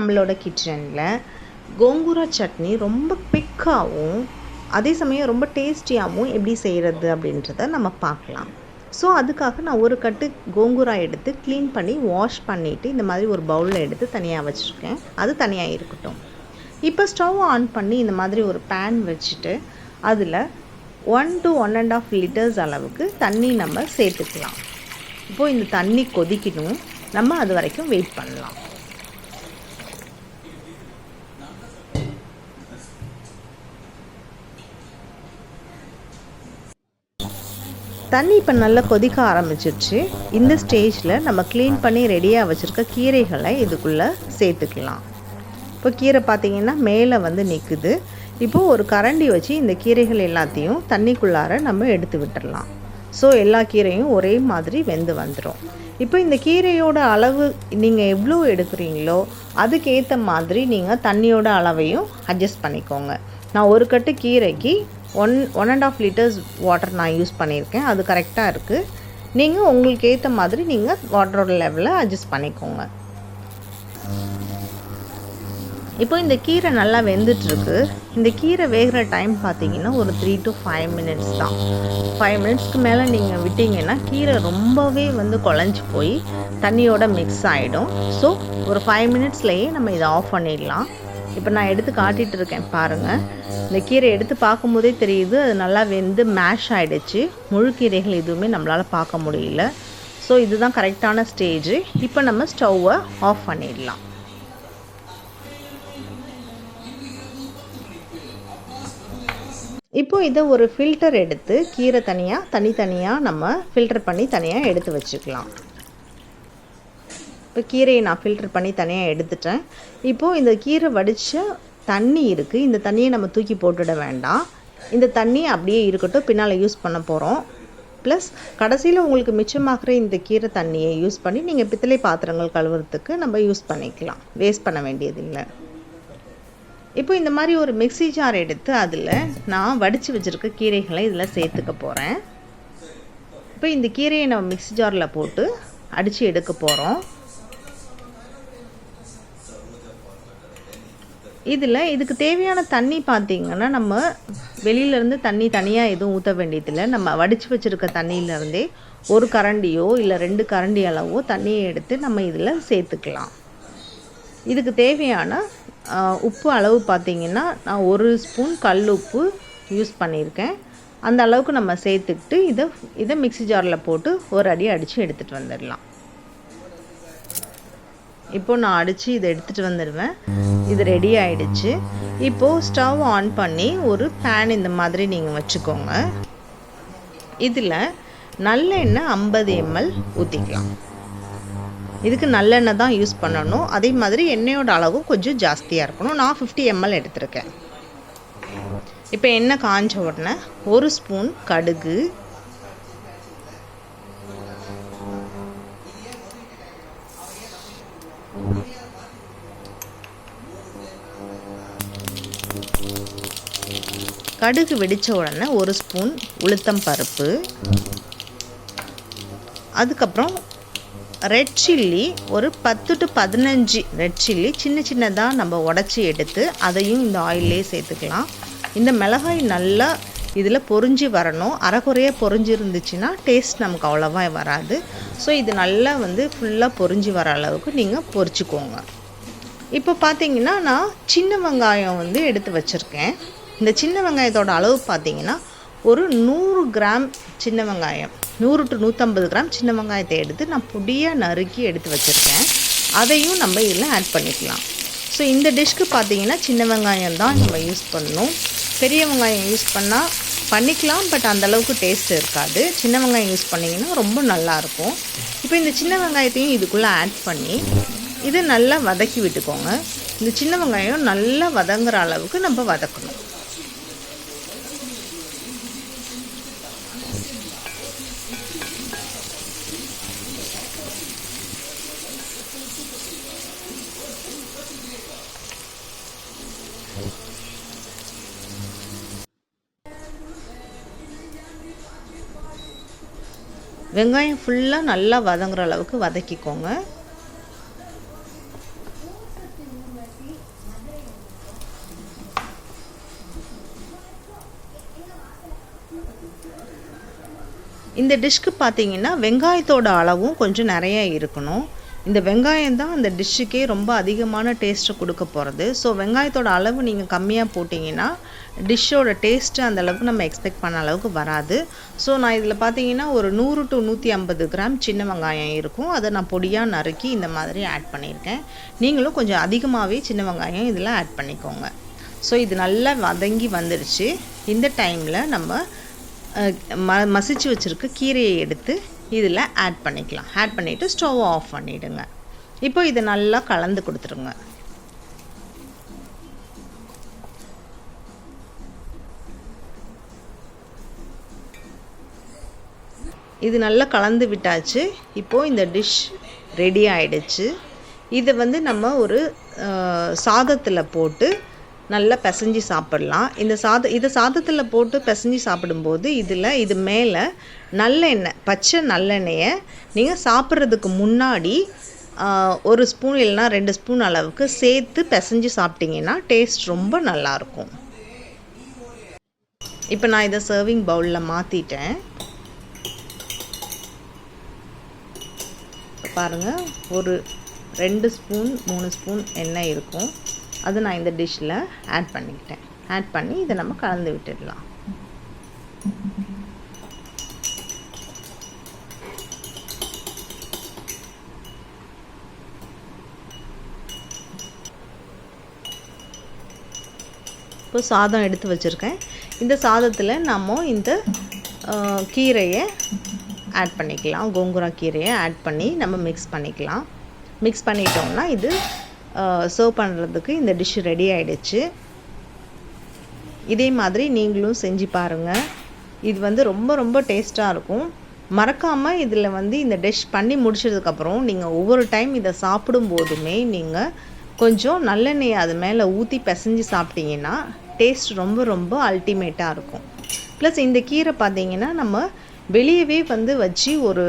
நம்மளோட கிச்சனில் கோங்கூரா சட்னி ரொம்ப குவிக்காகவும் அதே சமயம் ரொம்ப டேஸ்டியாகவும் எப்படி செய்கிறது அப்படின்றத நம்ம பார்க்கலாம். ஸோ அதுக்காக நான் ஒரு கட்டு கோங்குரா எடுத்து க்ளீன் பண்ணி வாஷ் பண்ணிவிட்டு இந்த மாதிரி ஒரு பவுலில் எடுத்து தனியாக வச்சுருக்கேன். அது தனியாக இருக்கட்டும். இப்போ ஸ்டவ் ஆன் பண்ணி இந்த மாதிரி ஒரு பேன் வச்சுட்டு அதில் one to one and half litres அளவுக்கு தண்ணி நம்ம சேர்த்துக்கலாம். இப்போது இந்த தண்ணி கொதிக்கணும். நம்ம அது வரைக்கும் வெயிட் பண்ணலாம். தண்ணி இப்போ நல்லா கொதிக்க ஆரம்பிச்சிருச்சு. இந்த ஸ்டேஜில் நம்ம க்ளீன் பண்ணி ரெடியாக வச்சுருக்க கீரைகளை இதுக்குள்ளே சேர்த்துக்கலாம். இப்போ கீரை பார்த்திங்கன்னா மேலே வந்து நிற்குது இப்போது ஒரு கரண்டி வச்சு இந்த கீரைகள் எல்லாத்தையும் தண்ணிக்குள்ளார நம்ம எடுத்து விட்டுடலாம் ஸோ எல்லா கீரையும் ஒரே மாதிரி வெந்து வந்துடும் இப்போ இந்த கீரையோட அளவு நீங்கள் எவ்வளோ எடுக்கிறீங்களோ அதுக்கேற்ற மாதிரி நீங்கள் தண்ணியோட அளவையும் அட்ஜஸ்ட் பண்ணிக்கோங்க. நான் ஒரு கட்டு கீரைக்கு one one and half litres water நான் யூஸ் பண்ணியிருக்கேன். அது கரெக்டாக இருக்குது நீங்கள் உங்களுக்கு ஏற்ற மாதிரி நீங்கள் வாட்டரோட லெவலை அட்ஜஸ்ட் பண்ணிக்கோங்க. இப்போ இந்த கீரை நல்லா வெந்துட்டுருக்கு. இந்த கீரை வேகிற டைம் பார்த்தீங்கன்னா ஒரு த்ரீ டு ஃபைவ் மினிட்ஸ் தான். ஃபைவ் மினிட்ஸ்க்கு மேலே நீங்கள் விட்டிங்கன்னா கீரை ரொம்பவே வந்து குழஞ்சி போய் தண்ணியோட மிக்ஸ் ஆகிடும் ஸோ ஒரு ஃபைவ் மினிட்ஸ்லேயே நம்ம இதை ஆஃப் பண்ணிடலாம். இப்போ நான் எடுத்து காட்டிகிட்டு இருக்கேன் பாருங்கள் இந்த கீரை எடுத்து பார்க்கும்போதே தெரியுது அது நல்லா வெந்து மேஷ் ஆகிடுச்சு முழு கீரைகள் எதுவுமே நம்மளால் பார்க்க முடியல. ஸோ இதுதான் கரெக்டான ஸ்டேஜ் இப்போ நம்ம ஸ்டவ்வை ஆஃப் பண்ணிடலாம். இப்போ இதை ஒரு ஃபில்டர் எடுத்து கீரை தனியாக தனித்தனியாக நம்ம ஃபில்டர் பண்ணி தனியாக எடுத்து வச்சுக்கலாம். இப்போ கீரையை நான் ஃபில்டர் பண்ணி தனியாக எடுத்துட்டேன். இப்போது இந்த கீரை வடித்த தண்ணி இருக்குது இந்த தண்ணியை நம்ம தூக்கி போட்டுட வேண்டாம். இந்த தண்ணி அப்படியே இருக்கட்டும். பின்னால் யூஸ் பண்ண போகிறோம் ப்ளஸ் கடைசியில் உங்களுக்கு மிச்சமாகிற இந்த கீரை தண்ணியை யூஸ் பண்ணி நீங்கள் பித்தளை பாத்திரங்கள் கழுவுறதுக்கு நம்ம யூஸ் பண்ணிக்கலாம். வேஸ்ட் பண்ண வேண்டியதில்லை. இப்போ இந்த மாதிரி ஒரு மிக்சி ஜார் எடுத்து அதில் நான் வடித்து வச்சுருக்க கீரைகளை இதில் சேர்த்துக்க போகிறேன் இப்போ இந்த கீரையை நம்ம மிக்சி ஜாரில் போட்டு அடித்து எடுக்க போகிறோம் இதில் இதுக்கு தேவையான தண்ணி பார்த்திங்கன்னா நம்ம வெளியிலேருந்து தண்ணி தனியாக எதுவும் ஊற்ற வேண்டியதில்லை. நம்ம வடித்து வச்சுருக்க தண்ணியிலேருந்தே ஒரு கரண்டியோ இல்லை ரெண்டு கரண்டி அளவோ தண்ணியை எடுத்து நம்ம இதில் சேர்த்துக்கலாம். இதுக்கு தேவையான உப்பு அளவு பார்த்திங்கன்னா நான் ஒரு ஸ்பூன் கல் உப்பு யூஸ் பண்ணியிருக்கேன். அந்த அளவுக்கு நம்ம சேர்த்துக்கிட்டு இதை இதை மிக்சி ஜாரில் போட்டு ஒரு அடி அடித்து எடுத்துகிட்டு வந்துடலாம். இப்போது நான் அடித்து இதை எடுத்துகிட்டு வந்துடுவேன். இது ரெடி ஆயிடுச்சு. இப்போது ஸ்டவ் ஆன் பண்ணி ஒரு பேன் இந்த மாதிரி நீங்கள் வச்சுக்கோங்க. இதில் நல்லெண்ணெய் ஐம்பது எம்எல் ஊற்றிக்கலாம் இதுக்கு நல்லெண்ணெய் தான் யூஸ் பண்ணணும். அதே மாதிரி எண்ணெயோட அளவும் கொஞ்சம் ஜாஸ்தியாக இருக்கணும். நான் ஃபிஃப்டி எம்எல் எடுத்திருக்கேன். இப்போ எண்ணெய் காஞ்ச உடனே ஒரு ஸ்பூன் கடுகு கடுகு வெடித்த உடனே ஒரு ஸ்பூன் உளுத்தம் பருப்பு அதுக்கப்புறம் ரெட் சில்லி ஒரு பத்து டு பதினஞ்சு ரெட் சில்லி சின்ன சின்னதாக நம்ம உடச்சி எடுத்து அதையும் இந்த ஆயிலே சேர்த்துக்கலாம். இந்த மிளகாய் நல்லா இதில் பொறிஞ்சி வரணும். அரைக்குறையாக பொறிஞ்சி இருந்துச்சுன்னா டேஸ்ட் நமக்கு அவ்வளோவா வராது. ஸோ இது நல்லா வந்து ஃபுல்லாக பொறிஞ்சி வர அளவுக்கு நீங்கள் பொறிச்சிக்கோங்க. இப்போ பார்த்தீங்கன்னா நான் சின்ன வெங்காயம் வந்து எடுத்து வச்சுருக்கேன். இந்த சின்ன வெங்காயத்தோட அளவு பார்த்தீங்கன்னா ஒரு நூறு கிராம் சின்ன வெங்காயம் நூறு டு நூற்றம்பது கிராம் சின்ன வெங்காயத்தை எடுத்து நான் பொடியாக நறுக்கி எடுத்து வச்சுருக்கேன். அதையும் நம்ம இதில் ஆட் பண்ணிக்கலாம். ஸோ இந்த டிஷ்க்கு பார்த்தீங்கன்னா சின்ன வெங்காயம் தான் நம்ம யூஸ் பண்ணணும். பெரிய வெங்காயம் யூஸ் பண்ணால் பண்ணிக்கலாம் பட் அந்தளவுக்கு டேஸ்ட் இருக்காது. சின்ன வெங்காயம் யூஸ் பண்ணிங்கன்னா ரொம்ப நல்லாயிருக்கும் இப்போ இந்த சின்ன வெங்காயத்தையும் இதுக்குள்ளே ஆட் பண்ணி இதை நல்லா வதக்கி விட்டுக்கோங்க. இந்த சின்ன வெங்காயம் நல்லா வதங்குற அளவுக்கு நம்ம வதக்கணும். வெங்காயம் ஃபுல்லாக நல்லா வதங்குற அளவுக்கு வதக்கிக்கோங்க. இந்த டிஷ்க்கு பார்த்தீங்கன்னா வெங்காயத்தோட அளவும் கொஞ்சம் நிறைய இருக்கணும். இந்த வெங்காயம் தான் அந்த டிஷ்ஷுக்கே ரொம்ப அதிகமான டேஸ்ட்டை கொடுக்க போகிறது ஸோ வெங்காயத்தோட அளவு நீங்கள் கம்மியாக போட்டிங்கன்னா டிஷ்ஷோட டேஸ்ட்டு அந்த அளவுக்கு நம்ம எக்ஸ்பெக்ட் பண்ண அளவுக்கு வராது. ஸோ நான் இதில் பார்த்தீங்கன்னா ஒரு நூறு டு நூற்றி ஐம்பது கிராம் சின்ன வெங்காயம் இருக்கும். அதை நான் பொடியாக நறுக்கி இந்த மாதிரி ஆட் பண்ணியிருக்கேன். நீங்களும் கொஞ்சம் அதிகமாகவே சின்ன வெங்காயம் இதில் ஆட் பண்ணிக்கோங்க. ஸோ இது நல்லா வதங்கி வந்துடுச்சு இந்த டைமில் நம்ம ம மசிச்சு வச்சுருக்க கீரையை எடுத்து இதில் ஆட் பண்ணிக்கலாம். ஆட் பண்ணிவிட்டு ஸ்டவ் ஆஃப் பண்ணிவிடுங்க இப்போ இதை நல்லா கலந்து கொடுத்துருங்க. இது நல்லா கலந்து விட்டாச்சு. இப்போது இந்த டிஷ் ரெடி ஆயிடுச்சு. இதை வந்து நம்ம ஒரு சாதத்தில் போட்டு நல்லா பிசைஞ்சு சாப்பிட்லாம். இந்த சாத இதை சாதத்தில் போட்டு பிசைஞ்சு சாப்பிடும்போது இதில் இது மேலே நல்லெண்ணெய் பச்சை நல்லெண்ணெயை நீங்கள் சாப்பிட்றதுக்கு முன்னாடி ஒரு ஸ்பூன் இல்லைனா ரெண்டு ஸ்பூன் அளவுக்கு சேர்த்து பிசைஞ்சு சாப்பிட்டிங்கன்னா டேஸ்ட் ரொம்ப நல்லாயிருக்கும். இப்போ நான் இதை சர்விங் பவுலில் மாற்றிட்டேன் பாருங்கள் ஒரு ரெண்டு ஸ்பூன் மூணு ஸ்பூன் எண்ணெய் இருக்கும். அது நான் இந்த டிஷ்ஷில் ஆட் பண்ணிக்கிட்டேன். ஆட் பண்ணி இதை நம்ம கலந்து விட்டுடலாம். இப்போ சாதம் எடுத்து வச்சுருக்கேன். இந்த சாதத்தில் நம்ம இந்த கீரையை ஆட் பண்ணிக்கலாம். கோங்குரா கீரையை ஆட் பண்ணி நம்ம மிக்ஸ் பண்ணிக்கலாம். மிக்ஸ் பண்ணிட்டோம்னா இது சர்வ் பண்ணுறதுக்கு இந்த டிஷ் ரெடி ஆகிடுச்சு இதே மாதிரி நீங்களும் செஞ்சு பாருங்கள் இது வந்து ரொம்ப ரொம்ப டேஸ்ட்டாக இருக்கும். மறக்காமல் இதில் வந்து இந்த டிஷ் பண்ணி முடிச்சதுக்கப்புறம் நீங்கள் ஒவ்வொரு டைம் இதை சாப்பிடும் போதுமே நீங்கள் கொஞ்சம் நல்லெண்ணெய் அது மேலே ஊற்றி பிசைஞ்சு சாப்பிட்டீங்கன்னா டேஸ்ட் ரொம்ப ரொம்ப அல்டிமேட்டாக இருக்கும். ப்ளஸ் இந்த கீரை பார்த்தீங்கன்னா நம்ம வெளியவே வந்து வச்சு ஒரு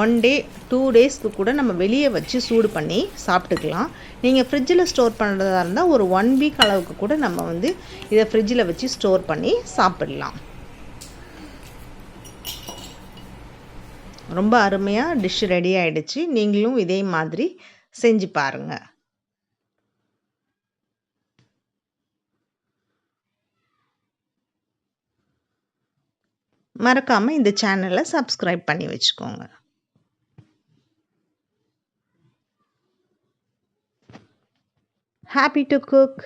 ஒன் டே டூ டேஸ்க்கு கூட நம்ம வெளியே வச்சு சூடு பண்ணி சாப்பிட்டுக்கலாம். நீங்கள் ஃப்ரிட்ஜில் ஸ்டோர் பண்ணுறதா இருந்தால் ஒரு ஒன் வீக் அளவுக்கு கூட நம்ம வந்து இதை ஃப்ரிட்ஜில் வச்சு ஸ்டோர் பண்ணி சாப்பிடலாம். ரொம்ப அருமையாக டிஷ் ரெடி ஆகிடுச்சு நீங்களும் இதே மாதிரி செஞ்சு பாருங்கள் மறக்காமல் இந்த சேனலை சப்ஸ்கிரைப் பண்ணி வச்சுக்கோங்க. Happy to cook